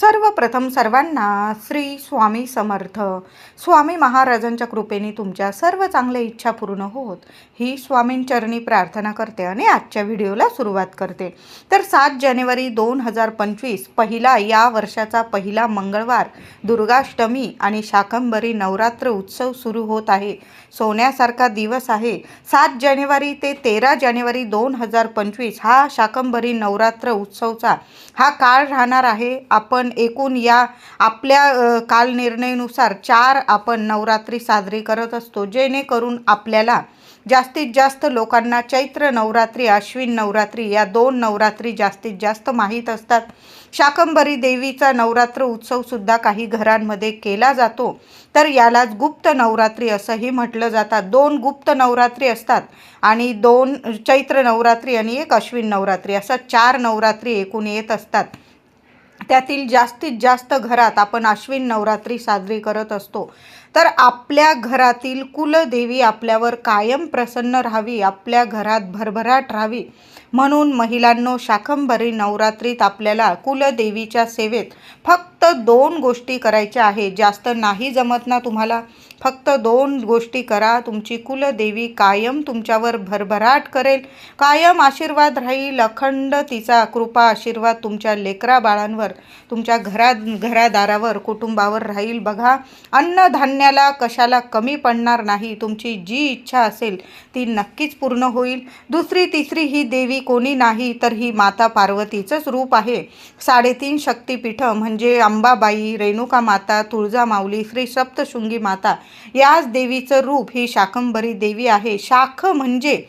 सर्वप्रथम सर्वांना श्री स्वामी समर्थ. स्वामी महाराजांच्या कृपेने तुमच्या सर्व चांगल्या इच्छा पूर्ण होत. ही स्वामींचरणी प्रार्थना करते आणि आजच्या व्हिडिओला सुरुवात करते. तर सात जानेवारी दोन हजार पंचवीस पहिला या वर्षाचा पहिला मंगळवार दुर्गाष्टमी आणि शाकंबरी नवरात्र उत्सव सुरू होत आहे. सोन्यासारखा दिवस आहे. सात जानेवारी ते तेरा जानेवारी दोन हजार पंचवीस हा शाकंबरी नवरात्र उत्सवचा हा काळ राहणार आहे. आपण एकूण या आपल्या कालनिर्णयनुसार चार आपण नवरात्री साजरी करत असतो जेणेकरून आपल्याला जास्तीत जास्त लोकांना चैत्र नवरात्री अश्विन नवरात्री या दोन नवरात्री जास्तीत जास्त माहीत असतात. शाकंबरी देवीचा नवरात्र उत्सवसुद्धा काही घरांमध्ये केला जातो. तर यालाच गुप्त नवरात्री असंही म्हटलं जातात. दोन गुप्त नवरात्री असतात आणि दोन चैत्र नवरात्री आणि एक अश्विन नवरात्री असं चार नवरात्री एकूण येत असतात. त्यातील जास्तीत जास्त घरात आपण अश्विन नवरात्री साजरी करत असतो. तर आपल्या घरातील कुलदेवी आपल्यावर कायम प्रसन्न राहावी आपल्या घरात भरभराट राहावी म्हणून महिलांनो शाकंभरी नवरात्रीत आपल्याला कुलदेवीच्या सेवेत फक्त फक्त दोन गोष्टी करायच्या आहे जास्त नाही जमत ना तुम्हाला. फक्त दोन गोष्टी करा. तुमची कुलदेवी कायम तुमच्यावर भरभराट करेल. कायम आशीर्वाद राहील. अखंड तिचा कृपा आशीर्वाद तुमच्या लेकरा बाळांवर तुमच्या घरा घरादारावर कुटुंबावर राहील. बघा अन्नधान्याला कशाला कमी पडणार नाही. तुमची जी इच्छा असेल ती नक्कीच पूर्ण होईल. दुसरी तिसरी ही देवी कोणी नाही तर ही माता पार्वतीचंच रूप आहे. साडेतीन शक्तिपीठं म्हणजे अंबाबाई रेणुका माता तुळजामाऊली श्री सप्तशृंगी माता. याच देवीचं रूप ही शाकंबरी देवी आहे. शाख म्हणजे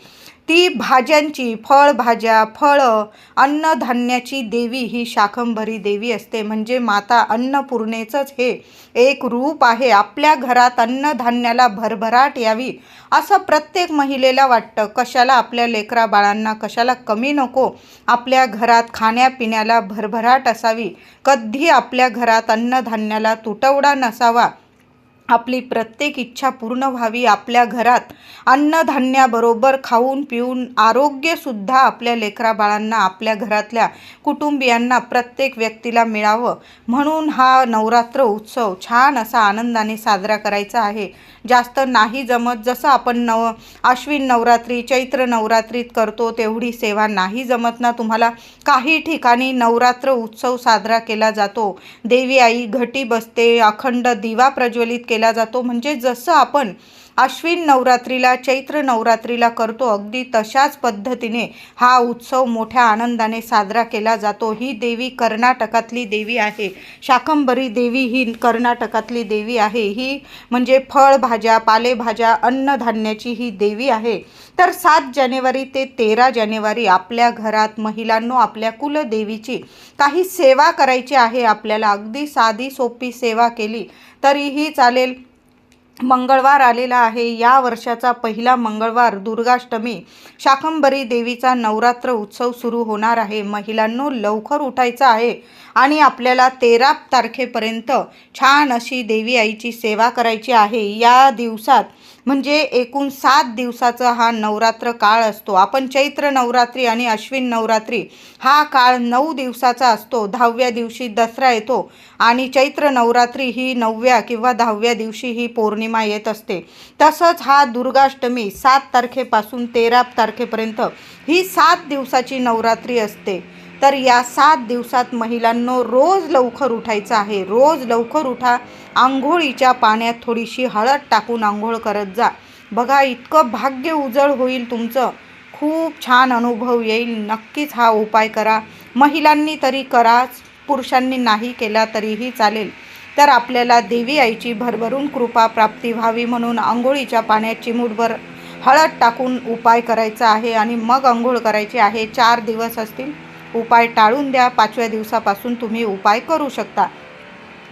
ती भाज्यांची फळभाज्या फळं अन्नधान्याची देवी ही शाकंभरी देवी असते. म्हणजे माता अन्नपूर्णेचंच हे एक रूप आहे. आपल्या घरात अन्नधान्याला भरभराट यावी असं प्रत्येक महिलेला वाटतं. कशाला आपल्या लेकरा बाळांना कशाला कमी नको? आपल्या घरात खाण्यापिण्याला भरभराट असावी. कधी आपल्या घरात अन्नधान्याला तुटवडा नसावा? आपली प्रत्येक इच्छा पूर्ण व्हावी आपल्या घरात. अन्नधान्याबरोबर खाऊन पिऊन आरोग्यसुद्धा आपल्या लेकरा बाळांना आपल्या घरातल्या कुटुंबियांना प्रत्येक व्यक्तीला मिळावं. म्हणून हा नवरात्र उत्सव छान असा आनंदाने साजरा करायचा आहे. जास्त नाही जमत जसं आपण नव आश्विन नवरात्री चैत्र नवरात्रीत करतो तेवढी सेवा नाही जमत ना तुम्हाला. काही ठिकाणी नवरात्र उत्सव साजरा केला जातो. देवी आई घटी बसते अखंड दिवा प्रज्वलित केला जातो. म्हणजे जसं आपण अश्विन नवरात्रीला चैत्र नवरात्रीला करतो अगदी तशाच पद्धतीने हा उत्सव मोठ्या आनंदाने साजरा केला जातो. ही देवी कर्नाटकातली देवी आहे. शाकंबरी देवी ही कर्नाटकातली देवी आहे. ही म्हणजे फळभाज्या पालेभाज्या अन्नधान्याची ही देवी आहे. तर सात जानेवारी ते तेरा जानेवारी आपल्या घरात महिलांनो आपल्या कुलदेवीची काही सेवा करायची आहे. आपल्याला अगदी साधी सोपी सेवा केली. तरीही चालेल. मंगळवार आलेला आहे. या वर्षाचा पहिला मंगळवार दुर्गाष्टमी. शाकंबरी देवीचा नवरात्र उत्सव सुरू होणार आहे. महिलांनो लवकर उठायचं आहे. आणि आपल्याला तेरा तारखेपर्यंत छान अशी देवी आईची सेवा करायची आहे. या दिवसात म्हणजे एकूण सात दिवसाचा हा नवरात्र काळ असतो. आपण चैत्र नवरात्री आणि अश्विन नवरात्री हा काळ नऊ दिवसाचा असतो. दहाव्या दिवशी दसरा येतो आणि चैत्र नवरात्री ही नवव्या किंवा दहाव्या दिवशी ही पौर्णिमा येत असते. तसंच हा दुर्गाष्टमी सात तारखेपासून तेरा तारखेपर्यंत ही सात दिवसाची नवरात्री असते. तर या सात दिवसात महिलांनो रोज लवकर उठायचं आहे. रोज लवकर उठा. आंघोळीच्या पाण्यात थोडीशी हळद टाकून आंघोळ करत जा. बघा इतकं भाग्य उजळ होईल तुमचं. खूप छान अनुभव येईल. नक्कीच हा उपाय करा. महिलांनी तरी कराच पुरुषांनी नाही केला तरीही चालेल. तर आपल्याला देवी आईची भरभरून कृपा प्राप्ती व्हावी म्हणून आंघोळीच्या पाण्यात चिमूटभर हळद टाकून उपाय करायचा आहे आणि मग आंघोळ करायची आहे. चार दिवस असतील. उपाय टाळून द्या. पाचव्या दिवसापासून तुम्ही उपाय करू शकता.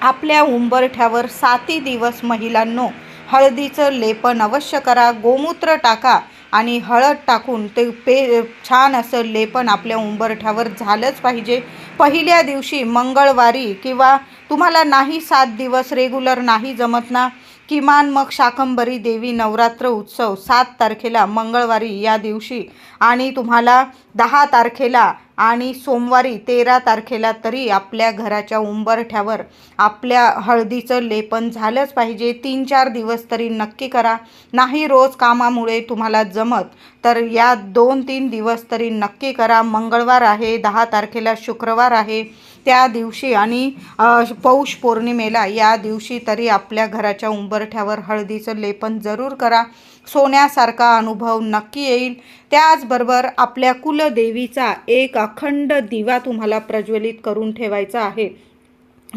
आपल्या उंबरठ्यावर साती दिवस महिलांनो हळदीचं लेपन अवश्य करा. गोमूत्र टाका आणि हळद टाकून ते पे छान असं लेपन आपल्या उंबरठ्यावर झालंच पाहिजे. पहिल्या दिवशी मंगळवारी किंवा तुम्हाला नाही सात दिवस रेग्युलर नाही जमत ना किमान मग शाकंबरी देवी नवरात्र उत्सव सात तारखेला मंगळवारी या दिवशी आणि तुम्हाला दहा तारखेला आणि सोमवारी तेरा तारखेला तरी आपल्या घराच्या उंबरठ्यावर आपल्या हळदीचं लेपन झालंच पाहिजे. तीन चार दिवस तरी नक्की करा. नाही रोज कामामुळे तुम्हाला जमत तर या दोन तीन दिवस तरी नक्की करा. मंगळवार आहे दहा तारखेला शुक्रवार आहे त्या दिवशी आणि पौष पौर्णिमेला या दिवशी तरी आपल्या घराच्या उंबरठ्यावर हळदीचं लेपन जरूर करा. सोन्यासारखा अनुभव नक्की येईल. त्याचबरोबर आपल्या कुलदेवीचा एक अखंड दिवा तुम्हाला प्रज्वलित करून ठेवायचा आहे.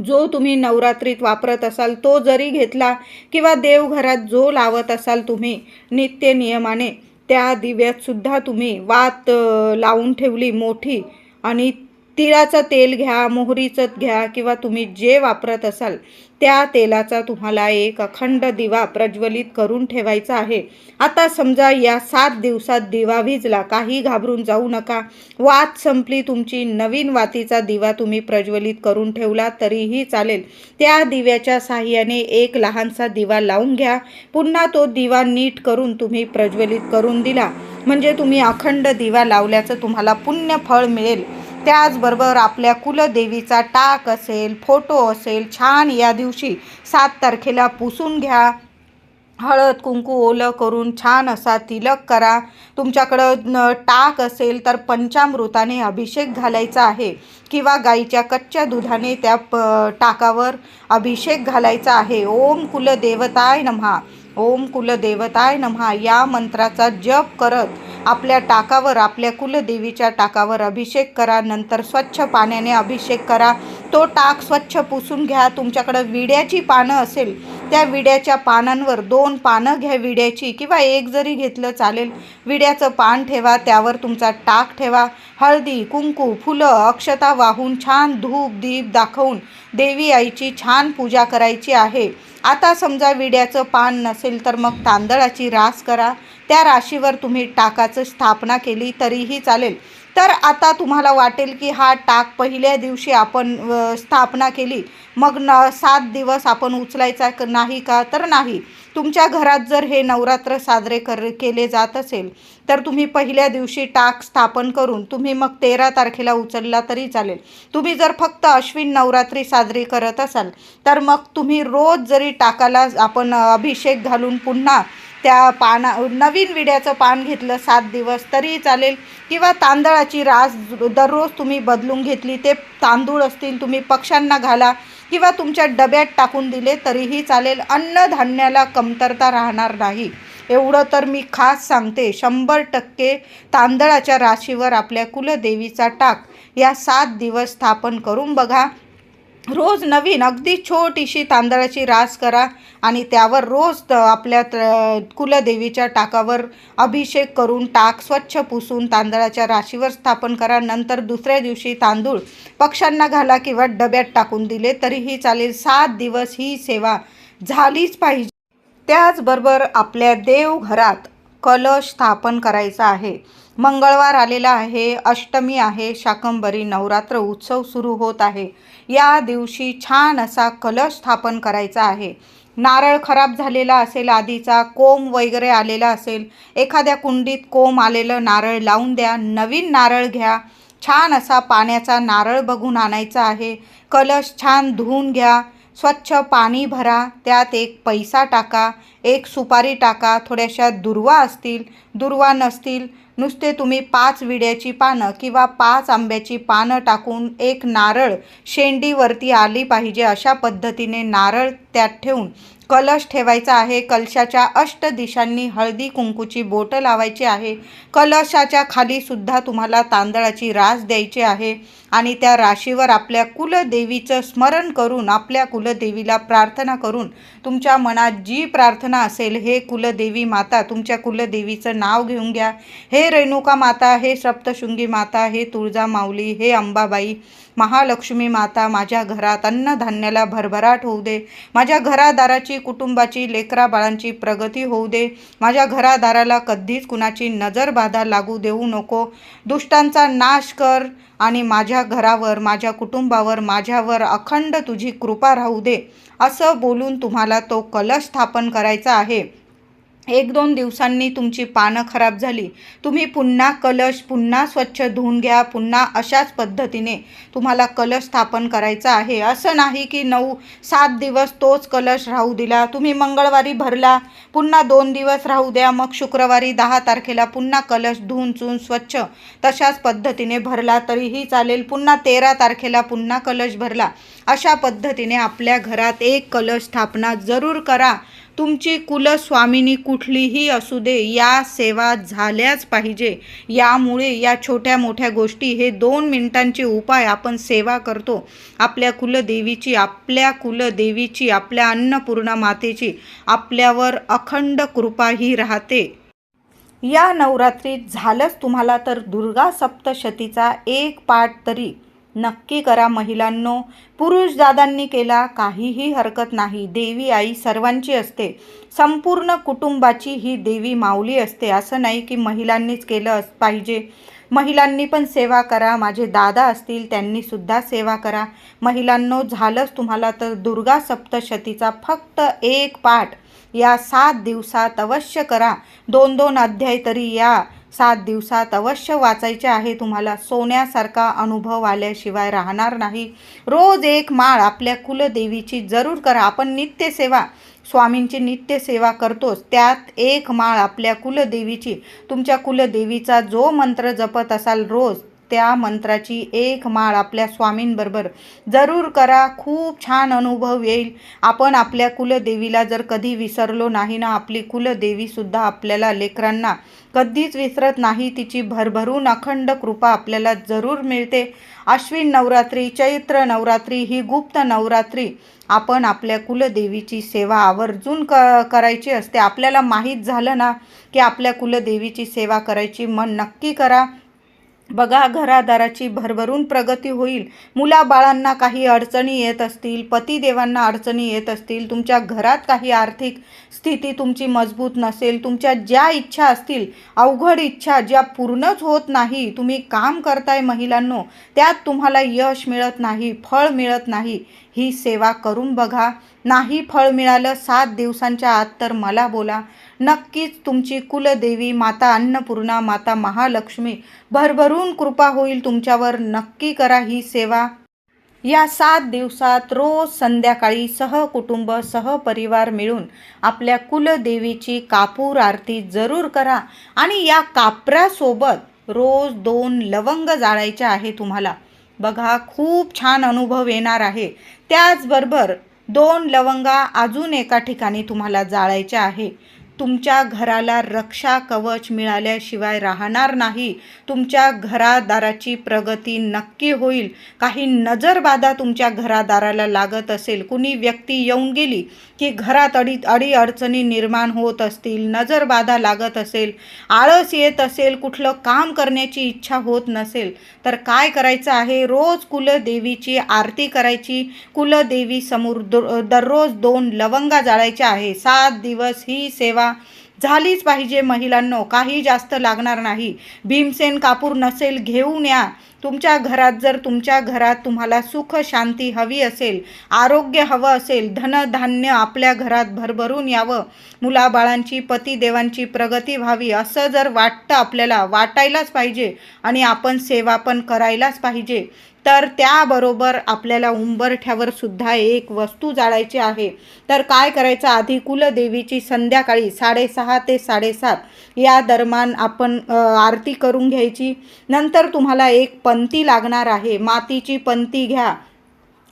जो तुम्ही नवरात्रीत वापरत असाल तो जरी घेतला किंवा देवघरात जो लावत असाल तुम्ही नित्य नियमाने त्या दिव्यातसुद्धा तुम्ही वात लावून ठेवली मोठी आणि तिळाचं तेल घ्या मोहरीचं घ्या किंवा तुम्ही जे वापरत असाल त्या तेलाचा तुम्हाला एक अखंड दिवा प्रज्वलित करून ठेवायचा आहे. आता समजा या सात दिवसात दिवा विजला काही घाबरून जाऊ नका. वात संपली तुमची नवीन वातीचा दिवा तुम्ही प्रज्वलित करून ठेवला तरीही चालेल. त्या दिव्याच्या साह्याने एक लहानसा दिवा लावून घ्या. पुन्हा तो दिवा नीट करून तुम्ही प्रज्वलित करून दिला. म्हणजे तुम्ही अखंड दिवा लावल्याचं तुम्हाला पुण्य फळ मिळेल. त्याचबरोबर आपल्या कुलदेवीचा टाक असेल फोटो असेल छान या दिवशी सात तारखेला पुसून घ्या. हळद कुंकू ओलं करून छान असा तिलक करा. तुमच्याकडं न टाक असेल तर पंचामृताने अभिषेक घालायचा आहे किंवा गाईच्या कच्च्या दुधाने त्या प टाकावर अभिषेक घालायचा आहे. ओम कुलदेवताय नमहा. ओम कुलदेवताय नमहा या मंत्राचा जप करत आपल्या टाकावर आपल्या कुलदेवीच्या टाकावर अभिषेक करा. नंतर स्वच्छ पाण्याने अभिषेक करा. तो टाक स्वच्छ पुसून घ्या. तुमच्याकडं विड्याची पानं असेल त्या विड्याच्या पानांवर दोन पानं घ्या विड्याची किंवा एक जरी घेतलं चालेल विड्याचं पान ठेवा त्यावर तुमचा टाक ठेवा. हळदी कुंकू फुलं अक्षता वाहून छान धूप दीप दाखवून देवी आईची छान पूजा करायची आहे. आता समजा विड्याचं पान नसेल तर मग तांदळाची रास करा. त्या राशीवर तुम्ही टाकाचं स्थापना केली तरीही चालेल. तर आता तुम्हाला वाटेल की हा टाक पहिल्या दिवशी आपण स्थापना केली. मग न सात दिवस आपण उचलायचा नाही का? तर नाही. तुमच्या घरात जर हे नवरात्र साजरे कर केले जात असेल तर तुम्ही पहिल्या दिवशी टाक स्थापन करून तुम्ही मग तेरा तारखेला उचलला तरी चालेल. तुम्ही जर फक्त अश्विन नवरात्री साजरी करत असाल तर मग तुम्ही रोज जरी टाकाला आपण अभिषेक घालून पुन्हा त्या पाना नवीन विड्याचं पान घेतलं सात दिवस तरी चालेल. किंवा तांदळाची रास दररोज तुम्ही बदलून घेतली ते तांदूळ असतील तुम्ही पक्ष्यांना घाला. किंवा तुमच्या डब्यात टाकून दिले तरीही चालेल. अन्नधान्याला कमतरता राहणार नाही. एवढं तर मी खास सांगते. शंभर टक्के तांदळाच्या राशीवर आपल्या कुलदेवीचा टाक. या सात दिवस स्थापन करून बघा. रोज नवीन अगदी छोटीशी तांदळाची रास करा आणि त्यावर रोज त- आपल्या त- कुलदेवीच्या टाकावर अभिषेक करून टाक स्वच्छ पुसून तांदळाच्या राशीवर स्थापन करा. नंतर दुसऱ्या दिवशी तांदूळ पक्ष्यांना घाला किंवा डब्यात टाकून दिले तरीही चालेल. सात दिवस ही सेवा झालीच पाहिजे. त्याचबरोबर आपल्या देवघरात कलश स्थापन करायचा आहे. मंगळवार आलेला आहे अष्टमी आहे शाकंबरी नवरात्र उत्सव सुरू होत आहे. या दिवशी छान असा कलश स्थापन करायचा आहे. नारळ खराब झालेला असेल आधीचा कोंब वगैरे आलेला असेल एखाद्या कुंडीत कोंब आलेलं नारळ लावून द्या नवीन नारळ घ्या छान असा पाण्याचा नारळ बघून आणायचा आहे कलश छान धुवून घ्या स्वच्छ पाणी भरा त्यात एक पैसा टाका एक सुपारी टाका थोड्याशा दुर्वा असतील दुर्वा नसतील नुसते तुम्ही पाच विड्याची पानं किंवा पाच आंब्याची पानं टाकून एक नारळ शेंडीवरती आली पाहिजे अशा पद्धतीने नारळ त्यात ठेवून कलश ठेवायचा आहे. कलशाच्या अष्ट दिशांनी हळदी कुंकूची बोटं लावायची आहे. कलशाच्या खालीसुद्धा तुम्हाला तांदळाची रास द्यायची आहे. आणि त्या राशीवर आपल्या कुलदेवीचं स्मरण करून आपल्या कुलदेवीला प्रार्थना करून तुमच्या मनात जी प्रार्थना असेल हे कुलदेवी माता तुमच्या कुलदेवीचं नाव घेऊन घ्या. हे रेणुका माता हे सप्तशृंगी माता हे तुळजा माऊली हे अंबाबाई महालक्ष्मी माता माझ्या घरात अन्नधान्याला भरभराट होऊ दे. माझ्या घरादाराची कुटुंबाची लेकरा बाळांची प्रगती होऊ दे. माझ्या घरादाराला कधीच कुणाची नजर बाधा लागू देऊ नको. दुष्टांचा नाश कर आणि माझ्या घरावर माझ्या कुटुंबावर माझ्यावर अखंड तुझी कृपा राहू दे. असं बोलून तुम्हाला तो कलश स्थापन करायचा आहे. एक दोन दिवसांनी तुमची पानं खराब झाली. तुम्ही पुन्हा कलश पुन्हा स्वच्छ धुवून घ्या पुन्हा अशाच पद्धतीने तुम्हाला कलश स्थापन करायचा आहे. असं नाही की नऊ सात दिवस तोच कलश राहू दिला. तुम्ही मंगळवारी भरला पुन्हा दोन दिवस राहू द्या मग शुक्रवारी दहा तारखेला पुन्हा कलश धुवून चून स्वच्छ तशाच पद्धतीने भरला तरीही चालेल. पुन्हा तेरा तारखेला पुन्हा कलश भरला. अशा पद्धतीने आपल्या घरात एक कलश स्थापना जरूर करा. तुमची कुलस्वामिनी कुठलीही असू दे या सेवा झाल्याच पाहिजे. यामुळे या छोट्या मोठ्या गोष्टी हे दोन मिनिटांचे उपाय आपण सेवा करतो. आपल्या कुलदेवीची आपल्या कुलदेवीची आपल्या अन्नपूर्णा मातेची आपल्यावर अखंड कृपा ही राहते. या नवरात्रीत झालंच तुम्हाला तर दुर्गा सप्तशतीचा एक पाठ तरी. नक्की करा महिलांनो. पुरुष दादांनी केला काहीही हरकत नाही. देवी आई सर्वांची असते. संपूर्ण कुटुंबाची ही देवी माऊली असते. असं नाही की महिलांनीच केलं अस पाहिजे. महिलांनी पण सेवा करा. माझे दादा असतील त्यांनी सुद्धा सेवा करा. महिलांनो झालंच तुम्हाला तर दुर्गा सप्तशतीचा फक्त एक पाठ. या सात दिवसात अवश्य करा. दोन दोन अध्याय तरी या. सात दिवसात अवश्य वाचायचे आहे. तुम्हाला सोन्यासारखा अनुभव आल्याशिवाय राहणार नाही. रोज एक माळ आपल्या कुलदेवीची जरूर करा. आपण नित्यसेवा स्वामींची नित्यसेवा करतोच. त्यात एक माळ आपल्या कुलदेवीची तुमच्या कुलदेवीचा जो मंत्र जपत असाल रोज त्या मंत्राची एक माळ आपल्या स्वामींबरोबर जरूर करा. खूप छान अनुभव येईल. आपण आपल्या कुलदेवीला जर कधी विसरलो नाही ना आपली कुलदेवीसुद्धा आपल्याला लेकरांना कधीच विसरत नाही. तिची भरभरून अखंड कृपा आपल्याला जरूर मिळते. अश्विन नवरात्री चैत्र नवरात्री ही गुप्त नवरात्री आपण आपल्या कुलदेवीची सेवा आवर्जून क करायची असते. आपल्याला माहीत झालं ना की आपल्या कुलदेवीची सेवा करायची मन नक्की करा. बघा घरादाराची भरभरून प्रगती होईल. मुलाबाळांना काही अडचणी येत असतील पतिदेवांना अडचणी येत असतील तुमच्या घरात काही आर्थिक स्थिती तुमची मजबूत नसेल तुमच्या ज्या इच्छा असतील अवघड इच्छा ज्या पूर्णच होत नाही तुम्ही काम करताय महिलांनो त्यात तुम्हाला यश मिळत नाही फळ मिळत नाही. ही सेवा करून बघा. नाही फळ मिळालं सात दिवसांच्या आत तर मला बोला. नक्कीच तुमची कुलदेवी माता अन्नपूर्णा माता महालक्ष्मी भरभरून कृपा होईल तुमच्यावर. नक्की करा ही सेवा. या सात दिवसात रोज संध्याकाळी सहकुटुंब सहपरिवार मिळून आपल्या कुलदेवीची कापूर आरती जरूर करा आणि या कापरासोबत रोज दोन लवंग जाळायचे आहे तुम्हाला. बघा खूप छान अनुभव येणार आहे. त्याचबरोबर दोन लवंगा अजून एका ठिकाणी तुम्हाला जाळायच्या आहे. तुमच्या घराला रक्षा कवच मिळाल्याशिवाय राहणार नाही. तुमच्या घरादाराची प्रगती नक्की होईल. काही नजरबाधा तुमच्या घरादाराला लागत असेल. कुणी व्यक्ती येऊन गेली की घरात अडी अडी अडचणी निर्माण होत असतील नजरबाधा लागत असेल आळस येत असेल कुठलं काम करण्याची इच्छा होत नसेल तर काय करायचं आहे? रोज कुलदेवीची आरती करायची. कुलदेवी समोर दररोज दोन लवंगा जाळायच्या आहे. सात दिवस ही सेवा झालीच पाहिजे महिलांनो काही जास्त लागणार नाही. भीमसेन कापूर नसेल घेऊन या. तुमच्या घरात जर तुमच्या घरात तुम्हाला सुख शांती हवी असेल आरोग्य हवं असेल धनधान्य आपल्या घरात भरभरून यावं. मुलाबाळांची पतीदेवांची प्रगती व्हावी असं जर वाटतं आपल्याला वाटायलाच पाहिजे आणि आपण सेवा पण करायलाच पाहिजे. तर त्याबरोबर आपल्याला उंबरठ्यावर सुद्धा एक वस्तू जाळायची आहे. तर काय करायचं? आधी कुलदेवीची संध्याकाळी साडेसहा ते साडेसात या दरम्यान आपण आरती करून घ्यायची. नंतर तुम्हाला एक पंती लागणार आहे. मातीची पंती घ्या.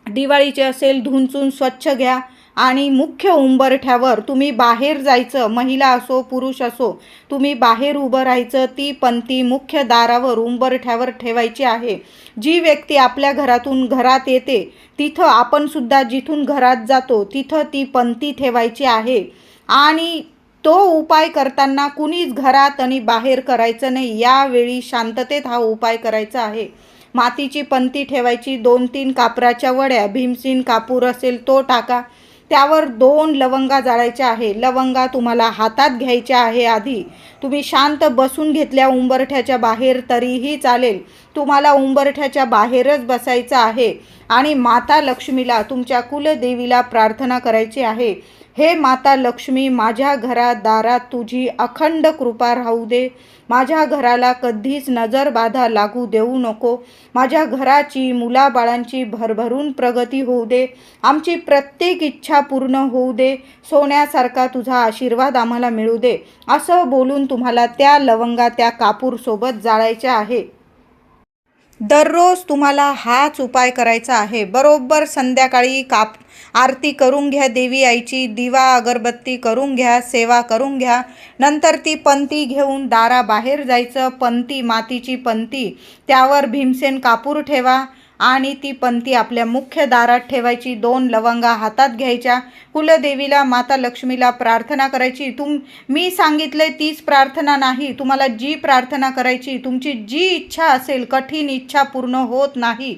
दिवाळीची असेल धुंचून स्वच्छ घ्या. आणि मुख्य उंबरठ्यावर तुम्ही बाहेर जायचं महिला असो पुरुष असो तुम्ही बाहेर उभं राहायचं ती पंथी मुख्य दारावर उंबरठ्यावर ठेवायची आहे. जी व्यक्ती आपल्या घरातून घरात येते तिथं आपणसुद्धा जिथून घरात जातो तिथं ती पंथी ठेवायची आहे. आणि तो उपाय करताना कुणीच घरात आणि बाहेर करायचं नाही यावेळी शांततेत हा उपाय करायचा आहे. मातीची पंथी ठेवायची दोन तीन कापराच्या वड्या भीमसीन कापूर असेल तो टाका. त्यावर दोन लवंगा जाळायच्या आहे. लवंगा तुम्हाला हातात घ्यायच्या आहे आधी. तुम्ही शांत बसून घेतल्या उंबरठ्याच्या बाहेर तरीही चालेल. तुम्हाला उंबरठ्याच्या बाहेरच बसायचं आहे. आणि माता लक्ष्मीला तुमच्या कुलदेवीला प्रार्थना करायची आहे. हे माता लक्ष्मी माझ्या घरादारात तुझी अखंड कृपा राहू दे. माझ्या घराला कधीच नजर बाधा लागू देऊ नको. माझ्या घराची मुलाबाळांची भरभरून प्रगती होऊ दे. आमची प्रत्येक इच्छा पूर्ण होऊ दे. सोन्यासारखा तुझा आशीर्वाद आम्हाला मिळू दे. असं बोलून तुम्हाला त्या लवंगा त्या कापूरसोबत जाळायच्या आहे. दररोज तुम्हाला हाच उपाय करायचा आहे. बरोबर संध्याकाळी काप आरती करून घ्या देवी आईची दिवा अगरबत्ती करून घ्या सेवा करून घ्या. नंतर ती पंती घेऊन दाराबाहेर जायचं पंती मातीची पंती. त्यावर भीमसेन कापूर ठेवा. आणि ती पंती आपल्या मुख्य दारात ठेवायची. दोन लवंगा हातात घ्यायच्या. कुलदेवीला माता लक्ष्मीला प्रार्थना करायची. तुम मी सांगितले तीच प्रार्थना नाही. तुम्हाला जी प्रार्थना करायची तुमची जी इच्छा असेल कठीण इच्छा पूर्ण होत नाही.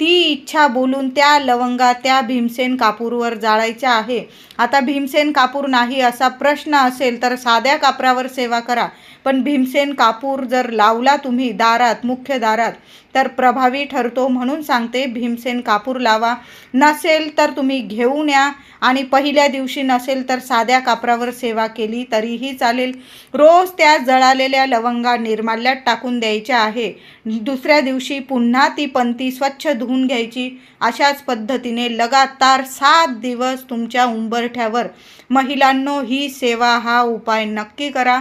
ती इच्छा बोलून त्या लवंगा त्या भीमसेन कापूरवर जाळायच्या आहे. आता भीमसेन कापूर नाही असा प्रश्न असेल तर साध्या कापरावर सेवा करा. पण भीमसेन कापूर जर लावला तुम्ही दारात मुख्य दारात तर प्रभावी ठरतो म्हणून सांगते भीमसेन कापूर लावा. नसेल तर तुम्ही घेऊन या. आणि पहिल्या दिवशी नसेल तर साध्या कापरावर सेवा केली तरीही चालेल. रोज त्या जळालेल्या लवंगा निर्माल्यात टाकून द्यायच्या आहे. दुसऱ्या दिवशी पुन्हा ती पंती स्वच्छ धुवून घ्यायची. अशाच पद्धतीने लगातार सात दिवस तुमच्या उंबरठ्यावर. महिलांनो ही सेवा हा उपाय नक्की करा.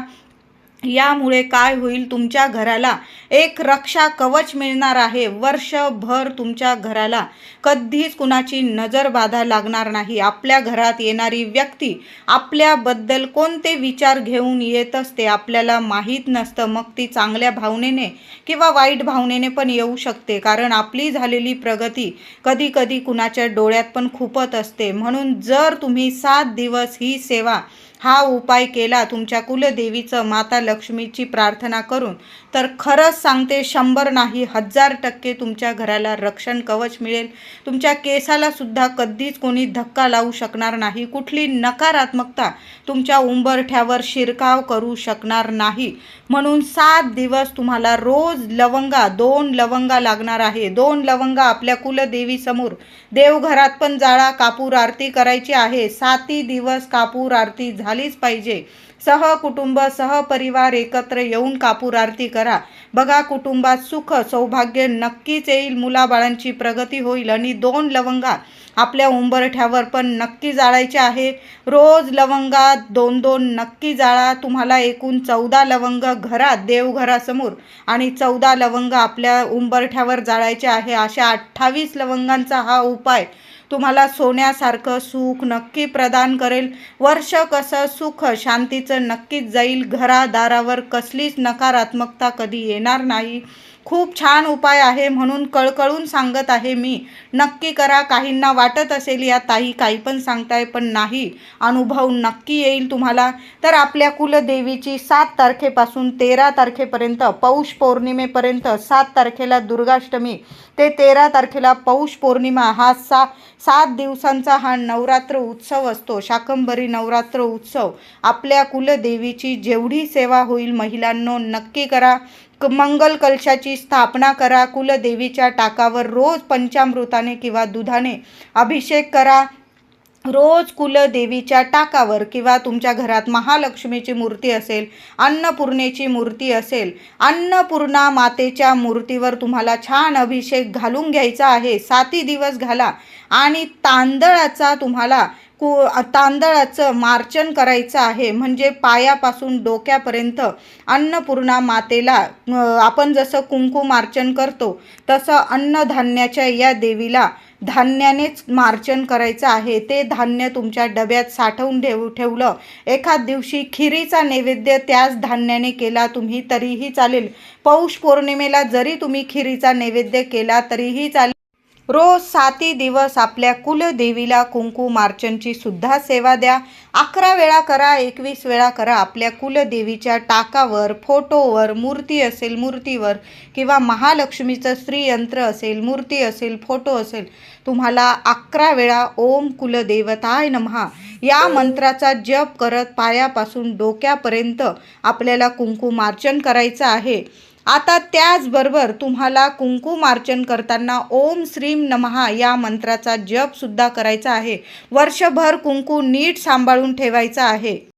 यामुळे काय होईल? तुमच्या घराला एक रक्षा कवच मिळणार आहे. वर्षभर तुमच्या घराला कधीच कुणाची नजर बाधा लागणार नाही. आपल्या घरात येणारी व्यक्ती आपल्याबद्दल कोणते विचार घेऊन येत असते आपल्याला माहीत नसतं. मग ती चांगल्या भावनेने किंवा वाईट भावनेने पण येऊ शकते. कारण आपली झालेली प्रगती कधी कधी कुणाच्या डोळ्यात पण खुपत असते. म्हणून जर तुम्ही सात दिवस ही सेवा हा उपाय केला तुमच्या कुलदेवीचं माता लक्ष्मीची प्रार्थना करून तर खरंच सांगते शंभर नाही हजार टक्के तुमच्या घराला रक्षण कवच मिळेल. तुमच्या केसाला सुद्धा कधीच कोणी धक्का लावू शकणार नाही. कुठली नकारात्मकता तुमच्या उंबरठ्यावर शिरकाव करू शकणार नाही. म्हणून सात दिवस तुम्हाला रोज लवंगा दोन लवंगा लागणार आहे. दोन लवंगा आपल्या कुलदेवीसमोर देवघरात पण जाळा कापूर आरती करायची आहे. साती दिवस कापूर आरती झालीच पाहिजे. सहकुटुंब सहपरिवार एकत्र येऊन कापूर आरती करा. बघा कुटुंबात सुख सौभाग्य नक्कीच येईल. मुलाबाळांची प्रगती होईल आणि दोन लवंगा आपल्या उंबरठ्यावर पण नक्की जाळायचे आहे. रोज लवंगा दोन दोन नक्की जाळा. तुम्हाला एकूण चौदा लवंग घरात देवघरासमोर आणि चौदा लवंग आपल्या उंबरठ्यावर जाळायचे आहे. अशा अठ्ठावीस लवंगांचा हा उपाय तुम्हाला सोन्यासारखं सुख नक्की प्रदान करेल. वर्ष कसं सुख शांतीचं नक्कीच जाईल. घरादारावर कसलीच नकारात्मकता कधी येणार नाही. खूप छान उपाय आहे म्हणून कळकळून सांगत आहे मी. नक्की करा काहींना वाटत असेल या ताई काही पण सांगताय पण नाही. अनुभव नक्की येईल तुम्हाला. तर आपल्या कुलदेवीची सात तारखेपासून तेरा तारखेपर्यंत पौष पौर्णिमेपर्यंत सात तारखेला दुर्गाष्टमी ते तेरा तारखेला पौष पौर्णिमा हा सा सात दिवसांचा हा नवरात्र उत्सव असतो. शाकंभरी नवरात्र उत्सव. आपल्या कुलदेवीची जेवढी सेवा होईल महिलांनो नक्की करा. मंगल कलशाची स्थापना करा कुलदेवीच्या टाकावर रोज पंचामृताने किंवा दुधाने अभिषेक करा. रोज कुलदेवीच्या टाकावर किंवा तुमच्या घरात महालक्ष्मीची मूर्ती असेल अन्नपूर्णेची मूर्ती असेल अन्नपूर्णा मातेच्या मूर्तीवर तुम्हाला छान अभिषेक घालून घ्यायचा आहे. साती दिवस घाला आणि तांदळाचा तुम्हाला कु तांदळाचं मार्चन करायचं आहे. म्हणजे पायापासून डोक्यापर्यंत अन्नपूर्णा मातेला आपण जसं कुंकू मार्चन करतो तसं अन्नधान्याच्या या देवीला धान्यानेच मार्चन करायचं आहे. ते धान्य तुमच्या डब्यात साठवून ठेव ठेवलं. एखाद दिवशी खिरीचा नैवेद्य त्याच धान्याने केला तुम्ही तरीही चालेल. पौष पौर्णिमेला जरी तुम्ही खिरीचा नैवेद्य केला तरीही चालेल. रोज साती दिवस आपल्या कुलदेवीला कुंकू मार्चनची सुद्धा सेवा द्या. अकरा वेळा करा एकवीस वेळा करा. आपल्या कुलदेवीच्या टाकावर फोटोवर मूर्ती असेल मूर्तीवर किंवा महालक्ष्मीचं श्रीयंत्र असेल मूर्ती असेल फोटो असेल तुम्हाला अकरा वेळा ओम कुलदेवताय नमहा. या मंत्राचा जप करत पायापासून डोक्यापर्यंत आपल्याला कुंकू मार्चन करायचं आहे. आता त्याचबरोबर तुम्हाला कुंकुमार्चन करताना ओम श्रीम नमहा या मंत्राचा जप सुद्धा करायचा आहे. वर्षभर कुंकू नीट सांभाळून ठेवायचा आहे.